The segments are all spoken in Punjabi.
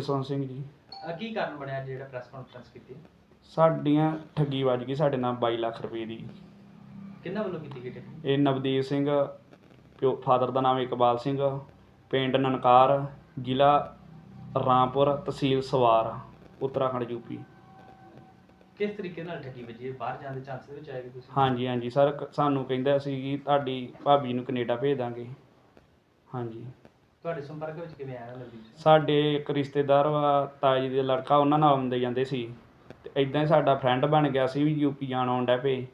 ਜਸਵੰਤ ਸਿੰਘ ਜੀ। ਅਹ ਕੀ ਕਾਰਨ ਬਣਿਆ ਜਿਹੜਾ ਪ੍ਰੈਸ ਕਾਨਫਰੰਸ ਕੀਤੀ? ਸਾਡੀਆਂ ਠੱਗੀ ਵੱਜ ਗਈ ਸਾਡੇ ਨਾਲ 22 ਲੱਖ ਰੁਪਏ ਦੀ। ਕਿੰਨਾ ਵੱਲੋਂ ਕੀਤੀ ਗਈ ਟਿੱਪਣੀ ਇਹ ਨਵਦੀਪ ਸਿੰਘ ਪਿਓ ਫਾਦਰ ਦਾ ਨਾਮ ਇਕਬਾਲ ਸਿੰਘ ਪਿੰਡ ਨਨਕਾਰ ਜ਼ਿਲ੍ਹਾ ਰਾਮਪੁਰ ਤਹਿਸੀਲ ਸਵਾਰ ਉੱਤਰਾਖੰਡ ਯੂਪੀ ਕਿਸ ਤਰੀਕੇ ਨਾਲ ਠੱਗੀ ਵੱਜੀ? ਬਾਹਰ ਜਾਣ ਦੇ ਚਾਂਸਸ ਵਿੱਚ ਆਏਗੀ ਤੁਸੀਂ? ਹਾਂਜੀ ਹਾਂਜੀ ਸਰ ਕ- ਸਾਨੂੰ ਕਹਿੰਦਾ ਸੀ ਕਿ ਤੁਹਾਡੀ ਭਾਬੀ ਨੂੰ ਕੈਨੇਡਾ ਭੇਜ ਦਾਂਗੇ। ਹਾਂਜੀ। ਤੁਹਾਡੇ ਸੰਪਰਕ ਵਿੱਚ ਕਿਵੇਂ ਆਇਆ ਨਵਦੀਪ ਸਾਡੇ ਇੱਕ ਰਿਸ਼ਤੇਦਾਰ ਵਾ ਤਾਜ਼ੀ ਦੇ ਲੜਕਾ, ਉਹਨਾਂ ਨਾਲ ਆਉਂਦੇ ਜਾਂਦੇ ਸੀ। ਤੇ ਇਦਾਂ ਹੀ ਸਾਡਾ ਫਰੈਂਡ ਬਣ ਗਿਆ ਸੀ ਵੀ ਯੂਪੀ ਜਾਣ ਡੈ ਪਏ।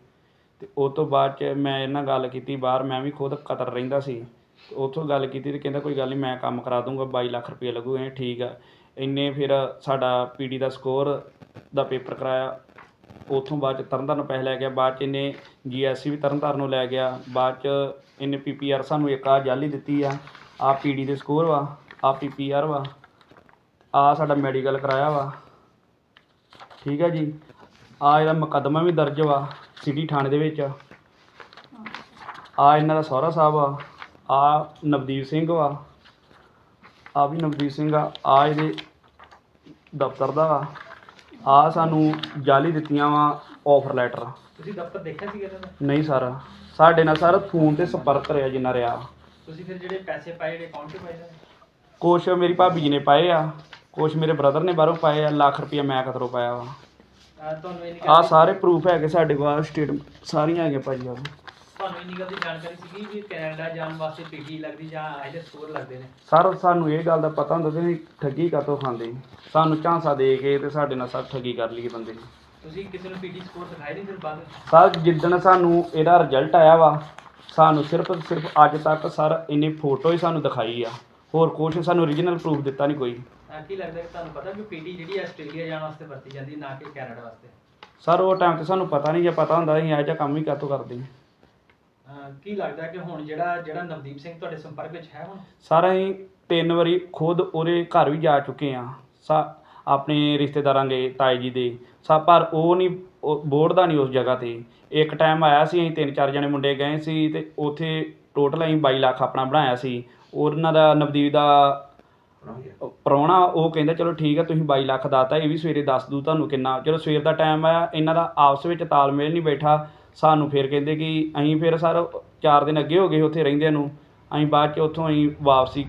ਤੇ ਉਹ ਤੋਂ ਬਾਅਦ ਚ ਮੈਂ ਇਹਨਾਂ ਗੱਲ ਕੀਤੀ, ਬਾਹਰ ਮੈਂ ਵੀ ਖੁਦ ਕਤਰ ਰਹਿੰਦਾ ਸੀ। ਤੇ ਉੱਥੋਂ ਗੱਲ ਕੀਤੀ ਤੇ ਕਹਿੰਦਾ ਕੋਈ ਗੱਲ ਨਹੀਂ ਮੈਂ ਕੰਮ ਕਰਾ ਦੂੰਗਾ 22 ਲੱਖ ਰੁਪਏ ਲੱਗੂ ਐ ਠੀਕ ਆ। ਇੰਨੇ ਫਿਰ ਸਾਡਾ ਪੀਡੀ ਦਾ ਸਕੋਰ ਦਾ ਪੇਪਰ ਕਰਾਇਆ। ਉੱਥੋਂ ਬਾਅਦ ਚ ਤਰਨਤਾਰਨ ਪੈਸੇ ਲੈ ਗਿਆ, ਬਾਅਦ ਚ ਇਹਨੇ ਜੀਐਸਸੀ ਵੀ ਤਰਨਤਾਰਨ ਨੂੰ ਲੈ ਗਿਆ। ਬਾਅਦ ਚ ਇਹਨੇ ਪੀਪੀਆਰ ਸਾਨੂੰ ਇੱਕ ਆ ਜਾਲੀ ਦਿੱਤੀ ਆ। ਆ ਪੀਡੀ ਦੇ ਸਕੋਰ ਵਾ ਆ ਪੀਪੀਆਰ ਵਾ ਆ ਸਾਡਾ ਮੈਡੀਕਲ ਕਰਾਇਆ ਵਾ। ਠੀਕ ਹੈ ਜੀ? ਆ ਇਹਦਾ ਮੁਕੱਦਮਾ ਵੀ ਦਰਜ ਵਾ ਸਿਟੀ ਥਾਣੇ ਦੇ ਵਿੱਚ। ਆ ਇਹਨਾਂ ਦਾ ਸਹੁਰਾ ਸਾਹਿਬ ਆ ਆ ਨਵਦੀਪ ਸਿੰਘ ਵਾ। ਆ ਵੀ ਨਵਦੀਪ ਸਿੰਘ ਆ ਆ ਇਹਦੇ ਦਫ਼ਤਰ ਦਾ ਵਾ। ਆ ਸਾਨੂੰ ਜਾਲੀ ਦਿੱਤੀਆਂ ਵਾ ਆਫਰ ਲੈਟਰ ਤੁਸੀਂ ਦਫ਼ਤਰ ਦੇਖਿਆ ਸੀਗਾ ਇਹਨਾਂ ਦਾ? ਨਹੀਂ ਸਰ ਸਾਡੇ ਨਾਲ ਸਰ ਫੋਨ ਤੇ ਸੰਪਰਕ ਰਿਹਾ ਜਿੰਨਾ ਰਿਹਾ। ਤੁਸੀਂ ਫਿਰ ਜਿਹੜੇ ਪੈਸੇ ਪਾਏ ਜਿਹੜੇ ਅਕਾਊਂਟ 'ਚ ਪਾਏ ਨੇ ਕੁਛ ਮੇਰੀ ਭਾਬੀ ਜੀ ਨੇ ਪਾਏ ਆ ਕੁਛ ਮੇਰੇ ਬ੍ਰਦਰ ਨੇ ਬਾਹਰੋਂ ਪਾਏ ਆ ਲੱਖ ਰੁਪਇਆ ਮੈਂ ਕਤਰੋਂ ਪਾਇਆ ਵਾ। ਅਹ ਤੁਹਾਨੂੰ ਇੰਨੀ ਆ ਸਾਰੇ ਪ੍ਰੂਫ ਹੈਗੇ ਸਾਡੇ ਕੋਲ ਸਟੇਟ ਸਾਰੀਆਂ ਹੈਗੀਆਂ ਭਾਜੀ ਆ ਤੁਹਾਨੂੰ ਇੰਨੀ ਗੱਲ ਦੀ ਜਾਣਕਾਰੀ ਸੀਗੀ ਵੀ ਕੈਨੇਡਾ ਜਾਣ ਵਾਸਤੇ ਪੀਟੀ ਲੱਗਦੀ ਜਾਂ ਆਈਲੈਟ ਸਕੋਰ ਲੱਗਦੇ ਨੇ? ਸਰ ਸਾਨੂੰ ਇਹ ਗੱਲ ਦਾ ਪਤਾ ਹੁੰਦਾ ਸੀ ਵੀ ਠੱਗੀ ਕਾਤੋਂ ਖਾਂਦੇ। ਸਾਨੂੰ ਝਾਂਸਾ ਦੇ ਕੇ ਤੇ ਸਾਡੇ ਨਾਲ ਸਰ ਠੱਗੀ ਕਰ ਲਈ ਬੰਦੇ। ਨੇ ਤੁਸੀਂ ਕਿਸੇ ਨੂੰ ਪੀਟੀ ਸਕੋਰ ਦਿਖਾਏ ਨਹੀਂ ਫਿਰ ਬਾਅਦ ਵਿੱਚ? ਸਰ ਜਿੱਦਣ ਸਾਨੂੰ ਇਹਦਾ ਰਿਜ਼ਲਟ ਆਇਆ ਵਾ ਸਾਨੂੰ ਸਿਰਫ ਸਿਰਫ ਅੱਜ ਤੱਕ ਸਰ ਇਹਨੇ ਫੋਟੋ ਹੀ ਸਾਨੂੰ ਦਿਖਾਈ ਆ। ਹੋਰ ਕੁਛ ਸਾਨੂੰ ਓਰੀਜਨਲ ਪ੍ਰੂਫ ਦਿੱਤਾ ਨਹੀਂ ਕੋਈ। ਅਹ ਕੀ ਲੱਗਦਾ ਕਿ ਤੁਹਾਨੂੰ ਪਤਾ ਕਿ ਪੀਟੀ ਜਿਹੜੀ ਹੈ ਆਸਟ੍ਰੇਲੀਆ ਜਾਣ ਵਾਸਤੇ ਵਰਤੀ ਜਾਂਦੀ ਹੈ, ਨਾ ਕਿ ਕੈਨੇਡਾ ਵਾਸਤੇ? ਸਰ ਉਹ ਟਾਈਮ ਤੇ ਸਾਨੂੰ ਪਤਾ ਨਹੀਂ ਜੇ ਪਤਾ ਹੁੰਦਾ ਅਸੀਂ ਇਹੋ ਜਿਹਾ ਕੰਮ ਹੀ ਕਾਤੋਂ ਕਰਦੇ ਅਹ ਕੀ ਲੱਗਦਾ ਕਿ ਹੁਣ ਜਿਹੜਾ ਜਿਹੜਾ ਨਵਦੀਪ ਸਿੰਘ ਤੁਹਾਡੇ ਸੰਪਰਕ ਵਿੱਚ ਹੈ ਹੁਣ? ਸਰ ਅਸੀਂ ਤਿੰਨ ਵਾਰੀ ਖੁਦ ਉਹਦੇ ਘਰ ਵੀ ਜਾ ਚੁੱਕੇ ਆ ਸਾ ਆਪਣੇ ਰਿਸ਼ਤੇਦਾਰਾਂ ਦੇ ਤਾਏ ਜੀ ਦੇ। ਸਾ ਪਰ ਉਹ ਨਹੀਂ ਉਹ ਬੋਰਡ ਦਾ ਨਹੀਂ ਉਸ ਜਗ੍ਹਾ ਤੇ। ਇੱਕ ਟਾਈਮ ਆਇਆ ਸੀ, ਅਸੀਂ ਤਿੰਨ ਚਾਰ ਜਣੇ ਮੁੰਡੇ ਗਏ ਸੀ ਅਤੇ ਉੱਥੇ ਟੋਟਲ ਅਸੀਂ ਬਾਈ ਲੱਖ ਆਪਣਾ ਬਣਾਇਆ ਸੀ। ਉਹਨਾਂ ਦਾ ਨਵਦੀਪ ਦਾ ਪ੍ਰਾਹੁਣਾ ਉਹ ਕਹਿੰਦਾ, ਚਲੋ ਠੀਕ ਹੈ ਤੁਸੀਂ ਬਾਈ ਲੱਖ ਦਾਤਾ, ਇਹ ਵੀ ਸਵੇਰੇ ਦੱਸ ਦੂ ਤੁਹਾਨੂੰ ਕਿੰਨਾ। ਚਲੋ ਸਵੇਰ ਦਾ ਟਾਈਮ ਆਇਆ, ਇਹਨਾਂ ਦਾ ਆਪਸ ਵਿੱਚ ਤਾਲਮੇਲ ਨਹੀਂ ਬੈਠਾ। ਸਾਨੂੰ ਫਿਰ ਕਹਿੰਦੇ ਕਿ ਅਸੀਂ ਫਿਰ ਸਰ ਚਾਰ ਦਿਨ ਅੱਗੇ ਹੋ ਗਏ ਉੱਥੇ ਰਹਿੰਦਿਆਂ ਨੂੰ। ਅਸੀਂ ਬਾਅਦ ਚ ਉੱਥੋਂ ਅਸੀਂ ਵਾਪਸੀ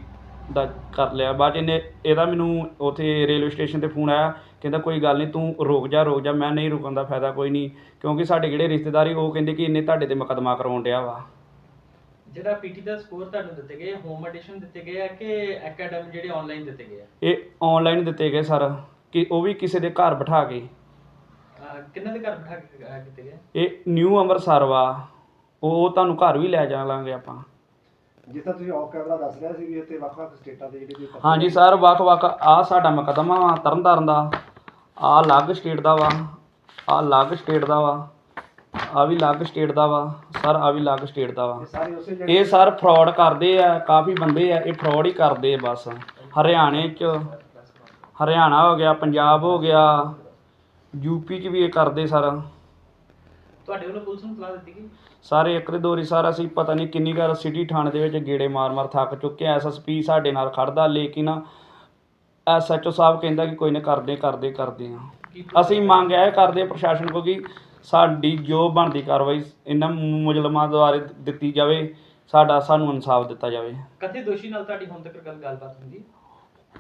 ਦਾ ਕਰ ਲਿਆ। ਬਾਅਦ 'ਚ ਇਹਨੇ, ਇਹਦਾ ਮੈਨੂੰ ਉੱਥੇ ਰੇਲਵੇ ਸਟੇਸ਼ਨ ਤੇ ਫੋਨ ਆਇਆ ਕਹਿੰਦਾ ਕੋਈ ਗੱਲ ਨਹੀਂ ਤੂੰ ਰੁਕ ਜਾ ਰੁਕ ਜਾ ਮੈਂ ਨਹੀਂ ਰੁਕਣ ਦਾ ਫਾਇਦਾ ਕੋਈ ਨਹੀਂ। ਕਿਉਂਕਿ ਸਾਡੇ ਜਿਹੜੇ ਰਿਸ਼ਤੇਦਾਰੀ ਉਹ ਕਹਿੰਦੇ ਕਿ ਇਹਨੇ ਤੁਹਾਡੇ ਤੇ ਮੁਕੱਦਮਾ ਕਰਾਉਣ ਡਿਆ ਵਾ। ਜਿਹੜਾ ਪੀਟੀ ਦਾ ਸਕੋਰ ਤੁਹਾਨੂੰ ਦਿੱਤੇ ਗਏ ਹੋਮ ਐਡੀਸ਼ਨ ਦਿੱਤੇ ਗਏ ਆ ਕਿ ਅਕੈਡਮੀ ਜਿਹੜੇ ਆਨਲਾਈਨ ਦਿੱਤੇ ਗਏ ਆ? ਇਹ ਆਨਲਾਈਨ ਦਿੱਤੇ ਗਏ ਸਰ ਕਿ ਉਹ ਵੀ ਕਿਸੇ ਦੇ ਘਰ ਬਿਠਾ ਕੇ। ਅਹ ਕਿੰਨਾਂ ਦੇ ਘਰ ਬਿਠਾ ਕੇ ਅਹ ਕੀਤੇ ਗਏ? ਇਹ ਨਿਊ ਅੰਮ੍ਰਿਤਸਰ ਵਾ ਉਹ ਤੁਹਾਨੂੰ ਘਰ ਵੀ ਲੈ ਜਾਵਾਂਗੇ ਆਪਾਂ। ਜਿਸ ਤਰ੍ਹਾਂ ਤੁਸੀਂ ਆਫ ਕੈਮਰਾ ਦੱਸ ਰਿਹਾ ਸੀ ਵੀ ਇੱਥੇ ਵੱਖ-ਵੱਖ ਸਟੇਟਾਂ ਦੇ ਜਿਹੜੇ ਵੀ ਪੱਤਰ ਹਾਂਜੀ ਸਰ ਵੱਖ-ਵੱਖ ਆ ਸਾਡਾ ਮੁਕੱਦਮਾ ਵਾ ਤਰਨਤਾਰਨ ਦਾ। ਆ ਅਲੱਗ ਸਟੇਟ ਦਾ ਵਾ ਆ ਅਲੱਗ ਸਟੇਟ ਦਾ ਵਾ ਆ ਵੀ ਅਲੱਗ ਸਟੇਟ ਦਾ ਵਾ ਸਰ ਆ ਵੀ ਅਲੱਗ ਸਟੇਟ ਦਾ ਵਾ। ਇਹ ਸਾਰੇ ਉਸੇ ਜਿਹੜੇ ਇਹ ਸਰ ਫਰਾਡ ਕਰਦੇ ਆ ਕਾਫੀ ਬੰਦੇ ਆ ਇਹ ਫਰਾਡ ਹੀ ਕਰਦੇ ਆ ਬਸ। ਹਰਿਆਣੇ ਚ ਹਰਿਆਣਾ ਹੋ ਗਿਆ ਪੰਜਾਬ ਹੋ ਗਿਆ ਯੂਪੀ ਚ ਵੀ ਇਹ ਕਰਦੇ ਸਰ। ਤੁਹਾਡੇ ਵੱਲੋਂ ਪੁਲਿਸ ਨੂੰ ਸਲਾਹ ਦਿੱਤੀ ਗਈ? ਸਾਰੇ ਇੱਕ ਦੇ ਦੋਰੀ ਸਾਰਾ ਅਸੀਂ ਪਤਾ ਨਹੀਂ ਕਿੰਨੀ ਵਾਰ ਸਿਟੀ ਥਾਣੇ ਦੇ ਵਿੱਚ ਗੇੜੇ ਮਾਰ-ਮਾਰ ਥੱਕ ਚੁੱਕੇ ਆ। ਐਸਐਸਪੀ ਸਾਡੇ ਨਾਲ ਖੜਦਾ ਲੇਕਿਨ ਐਸਐਚਓ ਸਾਹਿਬ ਕਹਿੰਦਾ ਕਿ ਕੋਈ ਨਾ ਕਰਦੇ ਕਰਦੇ ਕਰਦੇ ਆ। ਕੀ ਅਸੀਂ ਮੰਗ ਇਹ ਕਰਦੇ ਪ੍ਰਸ਼ਾਸਨ ਕੋਲ ਕਿ ਸਾਡੀ ਜੋ ਬਣਦੀ ਕਾਰਵਾਈ ਇਹਨਾਂ ਮੁਜਲਮਾਂ ਦੁਆਰੇ ਦਿੱਤੀ ਜਾਵੇ ਸਾਡਾ ਸਾਨੂੰ ਇਨਸਾਫ ਦਿੱਤਾ ਜਾਵੇ। ਕਥੇ ਦੋਸ਼ੀ ਨਾਲ ਤੁਹਾਡੀ ਹੁਣ ਤੱਕ ਗੱਲ ਗੱਲਬਾਤ ਹੁੰਦੀ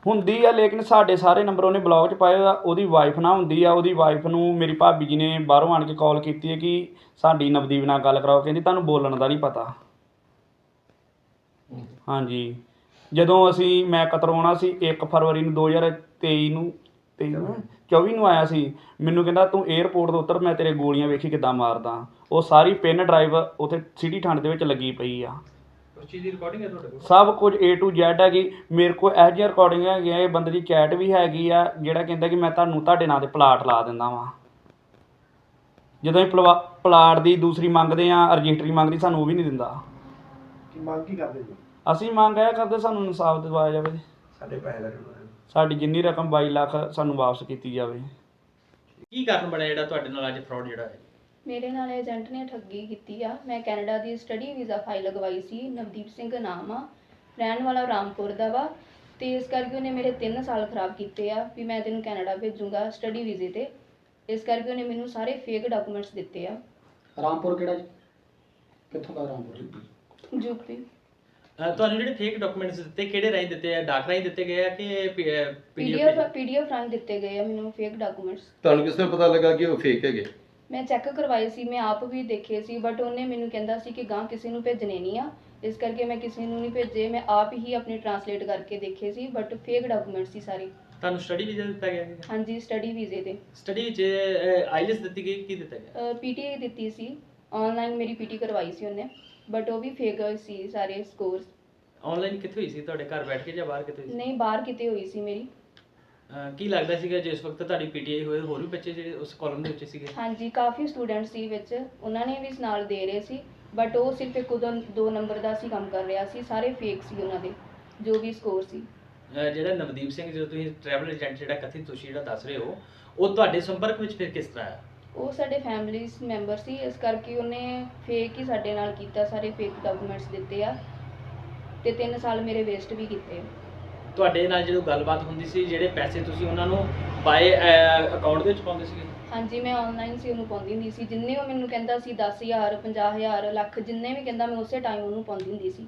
ਹੁੰਦੀ ਆ, ਲੇਕਿਨ ਸਾਡੇ ਸਾਰੇ ਨੰਬਰ ਉਹਨੇ ਬਲੌਕ 'ਚ ਪਾਏ ਆ। ਉਹਦੀ ਵਾਈਫ ਨਾ ਹੁੰਦੀ ਆ। ਉਹਦੀ ਵਾਈਫ ਨੂੰ ਮੇਰੀ ਭਾਬੀ ਜੀ ਨੇ ਬਾਹਰੋਂ ਆਣ ਕੇ ਕਾਲ ਕੀਤੀ ਹੈ ਕਿ ਸਾਡੀ ਨਵਦੀਪ ਨਾਲ ਗੱਲ ਕਰਾਓ। ਕਹਿੰਦੀ, ਤੁਹਾਨੂੰ ਬੋਲਣ ਦਾ ਨਹੀਂ ਪਤਾ। ਹਾਂਜੀ। ਜਦੋਂ ਅਸੀਂ, ਮੈਂ ਕਤਰਵਾਉਣਾ ਸੀ 1 ਫਰਵਰੀ ਨੂੰ 2023 ਨੂੰ 23 ਨੂੰ 24 ਨੂੰ ਆਇਆ ਸੀ। ਮੈਨੂੰ ਕਹਿੰਦਾ, ਤੂੰ 에ਅਰਪੋਰਟ ਤੋਂ ਉਤਰ, ਮੈਂ ਤੇਰੇ ਗੋਲੀਆਂ ਵੇਖੀ ਕਿੱਦਾਂ ਮਾਰਦਾ। ਉਹ ਸਾਰੀ ਪਿੰਨ ਡਰਾਈਵ ਉੱਥੇ ਸਿਟੀ ਠੰਡ ਦੇ ਵਿੱਚ ਲੱਗੀ ਪਈ ਆ। ਉਸ ਚੀਜ਼ ਦੀ ਰਿਕਾਰਡਿੰਗ ਹੈ ਤੁਹਾਡੇ ਕੋਲ? ਸਭ ਕੁਝ A to Z ਹੈਗੀ ਮੇਰੇ ਕੋਲ ਇਹੋ ਜਿਹੀਆਂ ਰਿਕਾਰਡਿੰਗਾਂ ਹੈਗੀਆਂ ਇਹ ਬੰਦੇ ਦੀ ਚੈਟ ਵੀ ਹੈਗੀ ਆ ਜਿਹੜਾ ਕਹਿੰਦਾ ਕਿ ਮੈਂ ਤੁਹਾਨੂੰ ਤੁਹਾਡੇ ਨਾਂ ਤੇ ਪਲਾਟ ਲਾ ਦਿੰਦਾ ਵਾਂ। ਜਦੋਂ ਇਹ ਪਲਵਾ- ਪਲਾਟ ਦੀ ਦੂਸਰੀ ਮੰਗਦੇ ਆ ਰਜਿਸਟਰੀ ਮੰਗਦੀ ਸਾਨੂੰ ਉਹ ਵੀ ਨਹੀਂ ਦਿੰਦਾ। ਕੀ ਮੰਗ ਕੀ ਕਰਦੇ ਜੀ? ਅਸੀਂ ਮੰਗ ਇਹ ਕਰਦੇ ਸਾਨੂੰ ਇਨਸਾਫ ਦਿਵਾਇਆ ਜਾਵੇ। ਸਾਡੇ ਪੈਸੇ ਦਾ ਸਾਡੀ ਜਿੰਨੀ ਰਕਮ 22 ਲੱਖ ਸਾਨੂੰ ਵਾਪਸ ਕੀਤੀ ਜਾਵੇ। ਕੀ ਕਾਰਨ ਬਣਿਆ ਜਿਹੜਾ ਤੁਹਾਡੇ ਨਾਲ ਅੱਜ ਫਰਾਡ ਜਿਹੜਾ ਹੈ? ਮੇਰੇ ਨਾਲ ਏਜੰਟ ਨੇ ਠੱਗੀ ਕੀਤੀ ਆ। ਮੈਂ ਕੈਨੇਡਾ ਦੀ ਸਟੱਡੀ ਵੀਜ਼ਾ ਫਾਈਲ ਲਗਵਾਈ ਸੀ। ਨਵਦੀਪ ਸਿੰਘ ਨਾਮ ਆ। ਰਹਿਣ ਵਾਲਾ ਰਾਮਪੁਰ ਦਾ ਵਾ। ਤੇ ਇਸ ਕਰਕੇ ਉਹਨੇ ਮੇਰੇ 3 ਸਾਲ ਖਰਾਬ ਕੀਤੇ ਆ ਵੀ ਮੈਂ ਤੈਨੂੰ ਕੈਨੇਡਾ ਭੇਜੂੰਗਾ ਸਟੱਡੀ ਵੀਜ਼ੇ ਤੇ। ਇਸ ਕਰਕੇ ਉਹਨੇ ਮੈਨੂੰ ਸਾਰੇ ਫੇਕ ਡਾਕੂਮੈਂਟਸ ਦਿੱਤੇ ਆ। ਰਾਮਪੁਰ ਕਿਹੜਾ ਜੀ? ਕਿੱਥੋਂ ਦਾ ਰਾਮਪੁਰ? ਯੂਪੀ। ਅਹ ਤੁਹਾਨੂੰ ਜਿਹੜੇ ਫੇਕ ਡਾਕੂਮੈਂਟਸ ਦਿੱਤੇ ਕਿਹੜੇ ਰਾਹੀਂ ਦਿੱਤੇ ਆ? ਡਾਕ ਰਾਹੀਂ ਦਿੱਤੇ ਗਏ ਆ ਕਿ ਪੀਡੀਐਫ ਪੀਡੀਐਫ ਪੀਡੀਐਫ ਰਾਹੀਂ? ਦਿੱਤੇ ਗਏ ਆ ਮੈਨੂੰ ਫੇਕ ਡਾਕੂਮੈਂਟਸ ਤੁਹਾਨੂੰ ਕਿਸ ਤਰ੍ਹਾਂ ਪਤਾ ਲੱਗਾ ਕਿ ਉਹ ਫੇਕ ਹੈਗੇ? ਮੈਂ ਚੈੱਕ ਕਰਵਾਏ ਸੀ ਮੈਂ ਆਪ ਵੀ ਦੇਖੇ ਸੀ ਬਟ ਉਹਨੇ ਮੈਨੂੰ ਕਹਿੰਦਾ ਸੀ ਕਿ ਗਾਂ ਕਿਸੇ ਨੂੰ ਭੇਜਣੇ ਨਹੀਂ ਆ। ਇਸ ਕਰਕੇ ਮੈਂ ਕਿਸੇ ਨੂੰ ਨਹੀਂ ਭੇਜੇ ਮੈਂ ਆਪ ਹੀ ਆਪਣੀ ਟਰਾਂਸਲੇਟ ਕਰਕੇ ਦੇਖੇ ਸੀ ਬਟ ਫੇਕ ਡਾਕੂਮੈਂਟਸ ਸੀ ਸਾਰੇ। ਤੁਹਾਨੂੰ ਸਟੱਡੀ ਵੀਜ਼ਾ ਦਿੱਤਾ ਗਿਆ ਹੈ ਹਾਂਜੀ ਸਟੱਡੀ ਵੀਜ਼ੇ ਤੇ। ਸਟੱਡੀ ਵਿੱਚ ਆਈਲੈਸ ਦਿੱਤੀ ਗਈ ਕੀ ਦਿੱਤਾ ਗਿਆ? ਪੀਟੀ ਦਿੱਤੀ ਸੀ। ਆਨਲਾਈਨ ਮੇਰੀ ਪੀਟੀ ਕਰਵਾਈ ਸੀ ਉਹਨੇ ਬਟ ਉਹ ਵੀ ਫੇਕ ਸੀ ਸਾਰੇ ਸਕੋਰਸ ਆਨਲਾਈਨ ਕਿੱਥੇ ਹੋਈ ਸੀ ਤੁਹਾਡੇ ਘਰ ਬੈਠ ਕੇ ਜਾਂ ਬਾਹਰ ਕਿਤੇ ਹੋਈ ਸੀ? ਨਹੀਂ ਬਾਹਰ ਕਿਤੇ ਹੋਈ ਸੀ ਮੇਰੀ। ਅਹ ਕੀ ਲੱਗਦਾ ਸੀਗਾ ਜਿਸ ਵਕਤ ਤੁਹਾਡੀ ਪੀਟੀਆਈ ਹੋਏ ਹੋਰ ਵੀ ਬੱਚੇ ਜਿਹੜੇ ਉਸ ਕਾਲਮ ਦੇ ਵਿੱਚ ਸੀਗੇ? ਹਾਂਜੀ ਕਾਫੀ ਸਟੂਡੈਂਟ ਸੀ ਵਿੱਚ। ਉਹਨਾਂ ਨੇ ਵੀ ਨਾਲ ਦੇ ਰਹੇ ਸੀ ਬਟ ਉਹ ਸਿਰਫ ਇੱਕ ਉਦੋਂ ਦੋ ਨੰਬਰ ਦਾ ਸੀ ਕੰਮ ਕਰ ਰਿਹਾ ਸੀ ਸਾਰੇ ਫੇਕ ਸੀ ਉਹਨਾਂ ਦੇ ਜੋ ਵੀ ਸਕੋਰ ਸੀ। ਅਹ ਜਿਹੜਾ ਨਵਦੀਪ ਸਿੰਘ ਜਦੋਂ ਤੁਸੀਂ ਟਰੈਵਲ ਏਜੰਟ ਜਿਹੜਾ ਕਥਿਤ ਤੁਸੀਂ ਜਿਹੜਾ ਦੱਸ ਰਹੇ ਹੋ ਉਹ ਤੁਹਾਡੇ ਸੰਪਰਕ ਵਿੱਚ ਫਿਰ ਕਿਸ ਤਰ੍ਹਾਂ ਆਇਆ? ਉਹ ਸਾਡੇ ਫੈਮਿਲੀ ਮੈਂਬਰ ਸੀ ਇਸ ਕਰਕੇ ਉਹਨੇ ਫੇਕ ਹੀ ਸਾਡੇ ਨਾਲ ਕੀਤਾ ਸਾਰੇ ਫੇਕ ਡਾਕੂਮੈਂਟਸ ਦਿੱਤੇ ਆ ਤੇ 3 ਸਾਲ ਮੇਰੇ ਵੇਸਟ ਵੀ ਕੀਤੇ। ਤੁਹਾਡੇ ਨਾਲ ਜਦੋਂ ਗੱਲਬਾਤ ਹੁੰਦੀ ਸੀ ਜਿਹੜੇ ਪੈਸੇ ਤੁਸੀਂ ਉਹਨਾਂ ਨੂੰ ਬਾਏ ਅਕਾਊਂਟ ਦੇ ਵਿੱਚ ਪਾਉਂਦੇ ਸੀਗੇ? ਹਾਂਜੀ ਮੈਂ ਆਨਲਾਈਨ ਸੀ ਉਹਨੂੰ ਪਾਉਂਦੀ ਹੁੰਦੀ ਸੀ। ਜਿੰਨੇ ਉਹ ਮੈਨੂੰ ਕਹਿੰਦਾ ਸੀ 10000 50000 ਲੱਖ ਜਿੰਨੇ ਵੀ ਕਹਿੰਦਾ ਮੈਂ ਉਸੇ ਟਾਈਮ ਉਹਨੂੰ ਪਾਉਂਦੀ ਹੁੰਦੀ ਸੀ।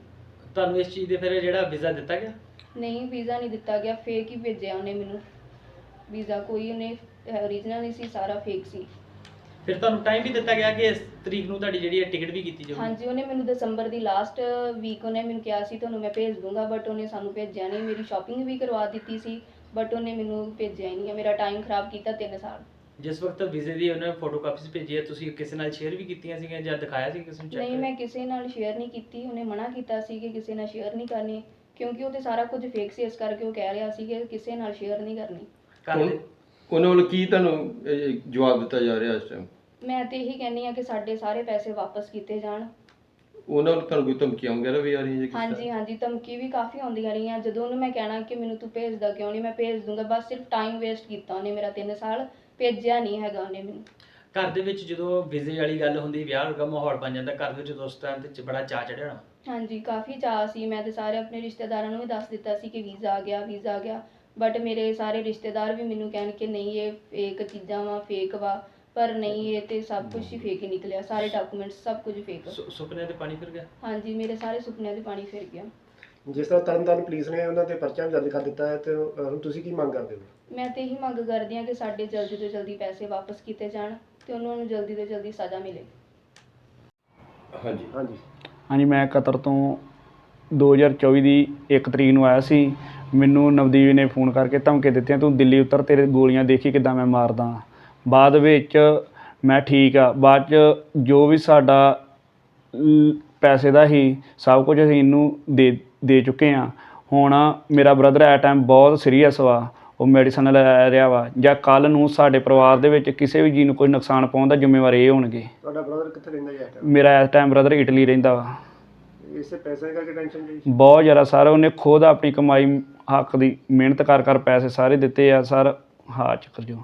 ਤੁਹਾਨੂੰ ਇਸ ਚੀਜ਼ ਦੇ ਫਿਰ ਜਿਹੜਾ ਵੀਜ਼ਾ ਦਿੱਤਾ ਗਿਆ? ਨਹੀਂ ਵੀਜ਼ਾ ਨਹੀਂ ਦਿੱਤਾ ਗਿਆ ਫੇਕ ਹੀ ਭੇਜਿਆ ਉਹਨੇ ਮੈਨੂੰ। ਵੀਜ਼ਾ ਕੋਈ ਉਹਨੇ ਓਰੀਜਨਲ ਨਹੀਂ ਸੀ ਸਾਰਾ ਫੇਕ ਸੀ। ਫਿਰ ਤੁਹਾਨੂੰ ਟਾਈਮ ਵੀ ਦਿੱਤਾ ਗਿਆ ਕਿ ਇਸ ਤਰੀਕ ਨੂੰ ਤੁਹਾਡੀ ਜਿਹੜੀ ਹੈ ਟਿਕਟ ਵੀ ਕੀਤੀ ਜਾਊਗੀ? ਹਾਂਜੀ ਉਹਨੇ ਮੈਨੂੰ ਦਸੰਬਰ ਦੀ ਲਾਸਟ ਵੀਕ ਉਹਨੇ ਮੈਨੂੰ ਕਿਹਾ ਸੀ ਤੁਹਾਨੂੰ ਮੈਂ ਭੇਜ ਦੂੰਗਾ ਬਟ ਉਹਨੇ ਸਾਨੂੰ ਭੇਜਿਆ ਨਹੀਂ। ਮੇਰੀ ਸ਼ਾਪਿੰਗ ਵੀ ਕਰਵਾ ਦਿੱਤੀ ਸੀ ਬਟ ਉਹਨੇ ਮੈਨੂੰ ਭੇਜਿਆ ਹੀ ਨਹੀਂ। ਮੇਰਾ ਟਾਈਮ ਖਰਾਬ ਕੀਤਾ 3 ਸਾਲ। ਜਿਸ ਵਕਤ ਵੀਜ਼ੇ ਦੀ ਉਹਨੇ ਫੋਟੋ ਕਾਪੀਸ ਭੇਜੀ ਹੈ ਤੁਸੀਂ ਕਿਸੇ ਨਾਲ ਸ਼ੇਅਰ ਵੀ ਕੀਤੀਆਂ ਸੀਗੀਆਂ ਜਾਂ ਦਿਖਾਇਆ ਸੀ ਕਿਸੇ ਨੂੰ ਚੈੱਕ ਨਹੀਂ ਮੈਂ ਕਿਸੇ ਨਾਲ ਸ਼ੇਅਰ ਨਹੀਂ ਕੀਤੀ। ਉਹਨੇ ਮਨਾ ਕੀਤਾ ਸੀ ਕਿ ਕਿਸੇ ਨਾਲ ਸ਼ੇਅਰ ਨਹੀਂ ਕਰਨੀ ਕਿਉਂਕਿ ਉਹ ਤੇ ਸਾਰਾ ਕੁਝ ਫੇਕ ਸੀ ਇਸ ਕਰਕੇ ਉਹ ਕਹਿ ਰਿਹਾ ਸੀ ਕਿ ਕਿਸੇ ਨਾਲ ਸ਼ੇਅਰ ਨਹੀਂ ਕਰਨੀ। ਉਹਨਾਂ ਵੱਲ ਕੀ ਤੁਹਾਨੂੰ ਇਹ, ਜਵਾਬ ਦਿੱਤਾ ਜਾ ਰਿਹਾ ਇਸ ਟਾਈਮ ਮੈਂ ਤੇ ਇਹੀ ਕਹਿੰਨੀ ਆ ਕਿ ਸਾਡੇ ਸਾਰੇ ਪੈਸੇ ਵਾਪਸ ਕੀਤੇ ਜਾਣ। ਉਹਨਾਂ ਵੱਲ ਤੁਹਾਨੂੰ ਕੋਈ ਧਮਕੀਆਂ ਵਗੈਰਾ ਵੀ ਆ ਰਹੀਆਂ ਜੀ ਕਿਸ ਹਾਂਜੀ ਤਰ੍ਹਾਂ? ਹਾਂਜੀ ਧਮਕੀ ਵੀ ਕਾਫੀ ਆਉਂਦੀਆਂ ਰਹੀਆਂ। ਜਦੋਂ ਉਹਨੂੰ ਮੈਂ ਕਹਿਣਾ ਕਿ ਮੈਨੂੰ ਤੂੰ ਭੇਜਦਾ ਕਿਉਂ ਨਹੀਂ ਮੈਂ ਭੇਜ ਦੂੰਗਾ। ਬਸ ਸਿਰਫ ਟਾਈਮ ਵੇਸਟ ਕੀਤਾ ਉਹਨੇ ਮੇਰਾ 3 ਸਾਲ। ਭੇਜਿਆ ਨਹੀਂ ਹੈਗਾ ਉਹਨੇ ਮੈਨੂੰ। ਘਰ ਦੇ ਵਿੱਚ ਜਦੋਂ ਵੀਜ਼ੇ ਵਾਲੀ ਗੱਲ ਹੁੰਦੀ ਵਿਆਹ ਵਰਗਾ ਮਾਹੌਲ ਬਣ ਜਾਂਦਾ ਘਰ ਦੇ ਵਿੱਚ ਟਾਈਮ ਤੇ ਬੜਾ ਚਾਅ ਚੜਿਆ ਹੋਣਾ। ਹਾਂਜੀ ਕਾਫੀ ਚਾਅ ਸੀ। ਮੈਂ ਤੇ ਸਾਰੇ ਆਪਣੇ ਰਿਸ਼ਤੇਦਾਰਾਂ ਨੂੰ ਵੀ ਦੱਸ ਦਿੱਤਾ ਸੀ ਕਿ ਵੀਜ਼ਾ ਆ ਗਿਆ ਵੀਜ਼ਾ ਆ ਗਿਆ। ਬਟ ਮੇਰੇ ਸਾਰੇ ਰਿਸ਼ਤੇਦਾਰ ਵੀ ਮੈਨੂੰ ਕਹਿਣ ਕਿ ਨਹੀਂ ਇਹ ਫੇਕ ਚੀਜ਼ਾਂ ਵਾ ਫੇਕ ਵਾ। ਪਰ ਨਹੀਂ ਇਹ ਤੇ ਸਭ ਕੁਝ ਹੀ ਫੇਕ ਹੀ ਨਿਕਲਿਆ ਸਾਰੇ ਡਾਕੂਮੈਂਟਸ ਸਭ ਕੁਝ ਫੇਕ ਸੁ- ਸੁਪਨੇ ਤੇ ਪਾਣੀ ਫਿਰ ਗਿਆ? ਹਾਂਜੀ ਮੇਰੇ ਸਾਰੇ ਸੁਪਨਿਆਂ ਦੇ ਪਾਣੀ ਫਿਰ ਗਿਆ। ਜਿਸ ਤਰ੍ਹਾਂ ਤਰਨਤਾਰਨ ਪੁਲਿਸ ਨੇ ਉਹਨਾਂ ਤੇ ਪਰਚਾ ਵੀ ਦਰਜ ਕਰ ਦਿੱਤਾ ਹੈ ਤੇ ਅਹ, ਹੁਣ ਤੁਸੀਂ ਕੀ ਮੰਗ ਕਰਦੇ ਹੋ? ਮੈਂ ਤੇ ਇਹੀ ਮੰਗ ਕਰਦੀ ਹਾਂ ਕਿ ਸਾਡੇ ਜਲਦੀ ਤੋਂ ਜਲਦੀ ਪੈਸੇ ਵਾਪਸ ਕੀਤੇ ਜਾਣ ਤੇ ਉਹਨਾਂ ਨੂੰ ਜਲਦੀ ਤੋਂ ਜਲਦੀ ਸਜ਼ਾ ਮਿਲੇ। ਹਾਂਜੀ। ਹਾਂਜੀ। ਹਾਂਜੀ ਮੈਂ ਕਤਰ ਤੋਂ 2024 ਦੀ 1 ਤਰੀਕ ਨੂੰ ਆਇਆ ਸੀ। ਮੈਨੂੰ ਨਵਦੀਪ ਨੇ ਫੋਨ ਕਰਕੇ ਧਮਕੇ ਦਿੱਤੀਆਂ ਤੂੰ ਦਿੱਲੀ ਉਤਰ ਤੇਰੇ ਗੋਲੀਆਂ ਦੇਖੀ ਕਿੱਦਾਂ ਮੈਂ ਮਾਰਦਾ। ਬਾਅਦ ਵਿੱਚ ਮੈਂ ਠੀਕ ਆ। ਬਾਅਦ ਚ ਜੋ ਵੀ ਸਾਡਾ ਪੈਸੇ ਦਾ ਹੀ ਸਭ ਕੁਝ ਅਸੀਂ ਇਹਨੂੰ ਦੇ ਦੇ ਚੁੱਕੇ ਆ। ਹੁਣ ਮੇਰਾ ਬ੍ਰਦਰ ਐ ਟਾਈਮ ਬਹੁਤ ਸੀਰੀਅਸ ਵਾ। ਉਹ ਮੈਡੀਸਨ ਲੈ ਰਿਹਾ ਵਾ। ਜਾਂ ਕੱਲ ਨੂੰ ਸਾਡੇ ਪਰਿਵਾਰ ਦੇ ਵਿੱਚ ਕਿਸੇ ਵੀ ਜੀ ਨੂੰ ਕੋਈ ਨੁਕਸਾਨ ਪਾਉਣ ਦਾ ਜ਼ਿੰਮੇਵਾਰ ਇਹ ਹੋਣਗੇ। ਤੁਹਾਡਾ ਬ੍ਰਦਰ ਕਿੱਥੇ ਰਹਿੰਦਾ ਜੀ? ਮੇਰਾ ਇਸ ਟਾਈਮ ਬ੍ਰਦਰ ਇਟਲੀ ਰਹਿੰਦਾ ਵਾ। ਇਸੇ ਪੈਸੇ ਕਰਕੇ ਟੈਨਸ਼ਨ ਜੀ? ਬਹੁਤ ਜ਼ਿਆਦਾ ਸਰ ਉਹਨੇ ਖੁਦ ਆਪਣੀ ਕਮਾਈ ਹੱਕ ਦੀ ਮਿਹਨਤ ਕਰ ਕਰ ਪੈਸੇ ਸਾਰੇ ਦਿੱਤੇ ਆ। ਸਰ ਹਾਂ ਚੱਕਰ ਜੋ।